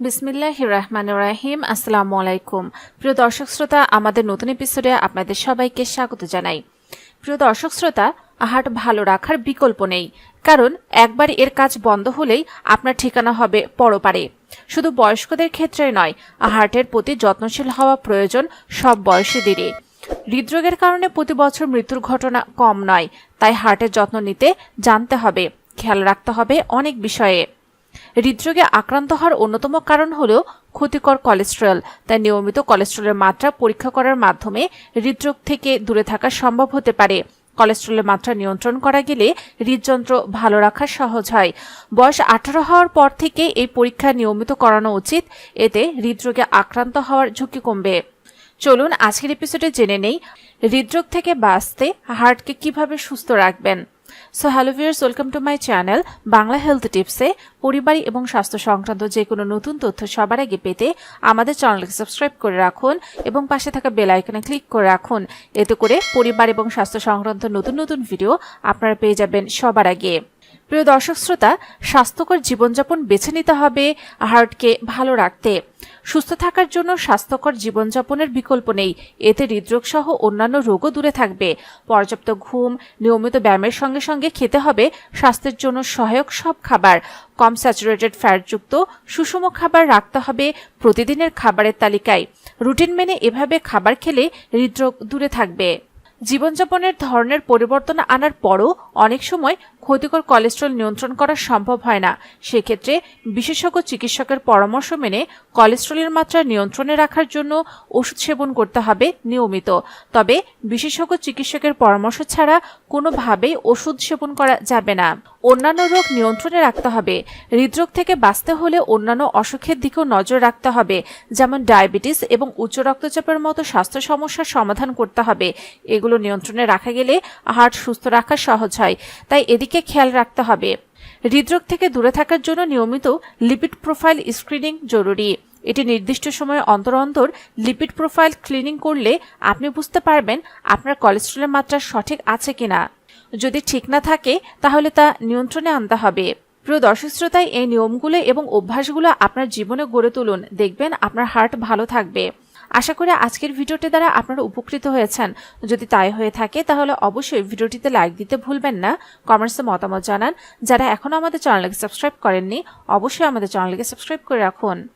বিসমিল্লাহ রহমান রাহিম। আসসালামু আলাইকুম প্রিয় দর্শক শ্রোতা, আমাদের নতুন এপিসোডে আপনাদের সবাইকে স্বাগত জানাই। প্রিয় দর্শক শ্রোতা হার্ট ভালো রাখার বিকল্প নেই, কারণ একবার এর কাজ বন্ধ হলেই আপনার ঠিকানা হবে পরপারে। শুধু বয়স্কদের ক্ষেত্রে নয় হার্টের প্রতি যত্নশীল হওয়া প্রয়োজন সব বয়সীদেরই। হৃদরোগের কারণে প্রতি বছর মৃত্যুর ঘটনা কম নয়, তাই হার্টের যত্ন নিতে জানতে হবে, খেয়াল রাখতে হবে অনেক বিষয়ে। হৃদরোগে আক্রান্ত হওয়ার অন্যতম কারণ হল ক্ষতিকর কোলেস্টেরল তাই নিয়মিত কোলেস্টেরলের মাত্রা পরীক্ষা করার মাধ্যমে হৃদরোগ থেকে দূরে থাকা সম্ভব হতে পারে। কোলেস্টেরলের মাত্রা নিয়ন্ত্রণ করা গেলে হৃদযন্ত্র ভালো রাখা সহজ হয়। বয়স আঠারো হওয়ার পর থেকে এই পরীক্ষা নিয়মিত করানো উচিত। এতে হৃদরোগে আক্রান্ত হওয়ার ঝুঁকি কমবে। চলুন আজকের এপিসোডে জেনে নেই, হৃদরোগ থেকে বাঁচতে হার্টকে কীভাবে সুস্থ রাখবেন। So hello viewers welcome to my channel Bangla health টিপসে পরিবার এবং স্বাস্থ্য সংক্রান্ত যে কোনো নতুন তথ্য সবার আগে পেতে আমাদের চ্যানেলকে সাবস্ক্রাইব করে রাখুন এবং পাশে থাকা বেল আইকনে ক্লিক করে রাখুন। এতে করে পরিবার এবং স্বাস্থ্য সংক্রান্ত নতুন নতুন ভিডিও আপনারা পেয়ে যাবেন সবার আগে। প্রিয় দর্শক শ্রোতা, স্বাস্থ্যকর জীবনযাপন বেছে নিতে হবে হার্টকে ভালো রাখতে। সুস্থ থাকার জন্য স্বাস্থ্যকর জীবনযাপনের বিকল্প নেই। এতে হৃদরোগ সহ অন্যান্য রোগও দূরে থাকবে। পর্যাপ্ত ঘুম, নিয়মিত ব্যায়ামের সঙ্গে সঙ্গে খেতে হবে স্বাস্থ্যের জন্য সহায়ক সব খাবার। কম স্যাচুরেটেড ফ্যাটযুক্ত, সুষম খাবার রাখতে হবে প্রতিদিনের খাবারের তালিকায়। রুটিন মেনে এভাবে খাবার খেলে হৃদরোগ দূরে থাকবে। জীবনযাপনের ধরনের পরিবর্তন আনার পরও অনেক সময় ক্ষতিকর কোলেস্ট্রল নিয়ন্ত্রণ করা সম্ভব হয় না। সেক্ষেত্রে বিশেষজ্ঞ চিকিৎসকের পরামর্শ মেনে কোলেস্ট্রলের মাত্রা নিয়ন্ত্রণে রাখার জন্য ওষুধ সেবন করতে হবে নিয়মিত। তবে বিশেষজ্ঞ চিকিৎসকের পরামর্শ ছাড়া কোনোভাবেই ওষুধ সেবন করা যাবে না। অন্যান্য রোগ নিয়ন্ত্রণে রাখতে হবে। হৃদরোগ থেকে বাঁচতে হলে অন্যান্য অসুখের দিকেও নজর রাখতে হবে, যেমন ডায়াবেটিস এবং উচ্চ রক্তচাপের মতো স্বাস্থ্য সমস্যার সমাধান করতে হবে। এগুলো নিয়ন্ত্রণে রাখা গেলে হার্ট সুস্থ রাখা সহজ হয়, তাই এদিকে খেয়াল রাখতে হবে। হৃদরোগ থেকে দূরে থাকার জন্য নিয়মিত লিপিড প্রোফাইল স্ক্রিনিং জরুরি। এটি নির্দিষ্ট সময়ে অন্তর অন্তর লিপিড প্রোফাইল ক্লিনিং করলে আপনি বুঝতে পারবেন আপনার কোলেস্ট্রলের মাত্রা সঠিক আছে কিনা। যদি ঠিক না থাকে, তাহলে তা নিয়ন্ত্রণে আনতে হবে। প্রিয় দর্শক শ্রোতায় এই নিয়মগুলো এবং অভ্যাসগুলো আপনার জীবনে গড়ে তুলুন। দেখবেন আপনার হার্ট ভালো থাকবে। আশা করি আজকের ভিডিওটি দ্বারা আপনারা উপকৃত হয়েছেন। যদি তাই হয়ে থাকে, তাহলে অবশ্যই ভিডিওটিতে লাইক দিতে ভুলবেন না। কমেন্টসে মতামত জানান। যারা এখনও আমাদের চ্যানেলকে সাবস্ক্রাইব করেননি, অবশ্যই আমাদের চ্যানেলকে সাবস্ক্রাইব করে রাখুন।